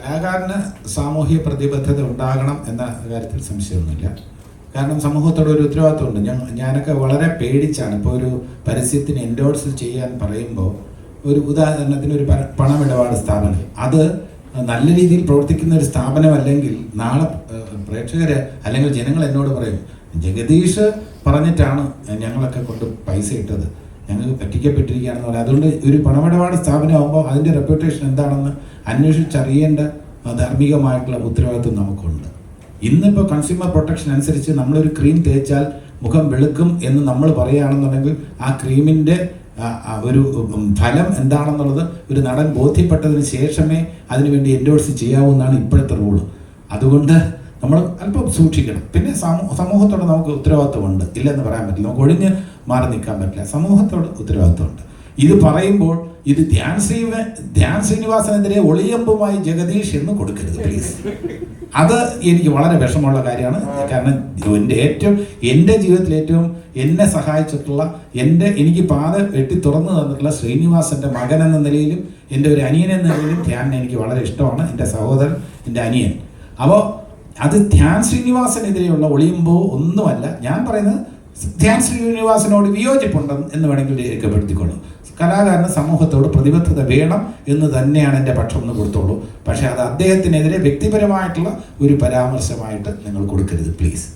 കലാകാരന് സാമൂഹ്യ പ്രതിബദ്ധത ഉണ്ടാകണം എന്ന കാര്യത്തിൽ സംശയമൊന്നുമില്ല. കാരണം സമൂഹത്തോട് ഒരു ഉത്തരവാദിത്വമുണ്ട്. ഞാൻ ഞാനൊക്കെ വളരെ പേടിച്ചാണ് ഇപ്പോൾ ഒരു പരസ്യത്തിന് എൻഡോഴ്സ് ചെയ്യാൻ പറയുമ്പോൾ ഒരു ഉദാഹരണത്തിന് ഒരു പണമിടപാട് സ്ഥാപനം. അത് നല്ല രീതിയിൽ പ്രവർത്തിക്കുന്ന ഒരു സ്ഥാപനമല്ലെങ്കിൽ നാളെ പ്രേക്ഷകർ അല്ലെങ്കിൽ ജനങ്ങൾ എന്നോട് പറയും ജഗദീഷ് പറഞ്ഞിട്ടാണ് ഞങ്ങളൊക്കെ കൊണ്ട് പൈസ ഇട്ടത്. ഞങ്ങൾക്ക് പറ്റിക്കപ്പെട്ടിരിക്കുകയാണെന്ന് പറയാം. അതുകൊണ്ട് ഒരു പണമിടപാട് സ്ഥാപനമാകുമ്പോൾ അതിന്റെ റെപ്യൂട്ടേഷൻ എന്താണെന്ന് അന്വേഷിച്ചറിയേണ്ട ധാർമ്മികമായിട്ടുള്ള ഉത്തരവാദിത്വം നമുക്കുണ്ട്. ഇന്നിപ്പോൾ കൺസ്യൂമർ പ്രൊട്ടക്ഷൻ അനുസരിച്ച് നമ്മളൊരു ക്രീം തേച്ചാൽ മുഖം വെളുക്കും എന്ന് നമ്മൾ പറയുകയാണെന്നുണ്ടെങ്കിൽ ആ ക്രീമിന്റെ ഒരു ഫലം എന്താണെന്നുള്ളത് ഒരു നടൻ ബോധ്യപ്പെട്ടതിന് ശേഷമേ അതിനുവേണ്ടി എൻഡോഴ്സ് ചെയ്യാവൂ എന്നാണ് ഇപ്പോഴത്തെ റൂൾ അതുകൊണ്ട് നമ്മൾ അല്പം സൂക്ഷിക്കണം. പിന്നെ സമൂഹത്തോട് നമുക്ക് ഉത്തരവാദിത്വമുണ്ട്. ഇല്ലെന്ന് പറയാൻ പറ്റില്ല. നമുക്ക് ഒഴിഞ്ഞ് മാറി നിൽക്കാൻ പറ്റില്ല. സമൂഹത്തോട് ഉത്തരവാദിത്വമുണ്ട്. ഇത് പറയുമ്പോൾ ഇത് ധ്യാൻ ശ്രീവ ധ്യാൻ ശ്രീനിവാസനെതിരെ ഒളിയമ്പുമായി ജഗദീഷ് എന്ന് കൊടുക്കരുത് പ്ലീസ് അത് എനിക്ക് വളരെ വിഷമമുള്ള കാര്യമാണ്. കാരണം എന്റെ ഏറ്റവും എന്റെ ജീവിതത്തിൽ ഏറ്റവും എന്നെ സഹായിച്ചിട്ടുള്ള എന്റെ എനിക്ക് പാത വെട്ടി തുറന്നു തന്നിട്ടുള്ള ശ്രീനിവാസന്റെ മകൻ എന്ന നിലയിലും എന്റെ ഒരു അനിയൻ എന്ന നിലയിലും ധ്യാൻ എനിക്ക് വളരെ ഇഷ്ടമാണ്. എന്റെ സഹോദരൻ എന്റെ അനിയൻ. അപ്പോൾ അത് ധ്യാൻ ശ്രീനിവാസനെതിരെയുള്ള ഒളിയമ്പോ ഒന്നുമല്ല. ഞാൻ പറയുന്നത് ധ്യാൻ ശ്രീനിവാസനോട് വിയോജിപ്പുണ്ടെന്ന് എന്ന് വേണമെങ്കിൽ രേഖപ്പെടുത്തിക്കൊള്ളൂ കലാകാരന് സമൂഹത്തോട് പ്രതിബദ്ധത വേണം എന്ന് തന്നെയാണ് എന്റെ പക്ഷം എന്ന് കൊടുത്തോളൂ. പക്ഷേ അത് അദ്ദേഹത്തിനെതിരെ വ്യക്തിപരമായിട്ടുള്ള ഒരു പരാമർശമായിട്ട് നിങ്ങൾ കൊടുക്കരുത് പ്ലീസ്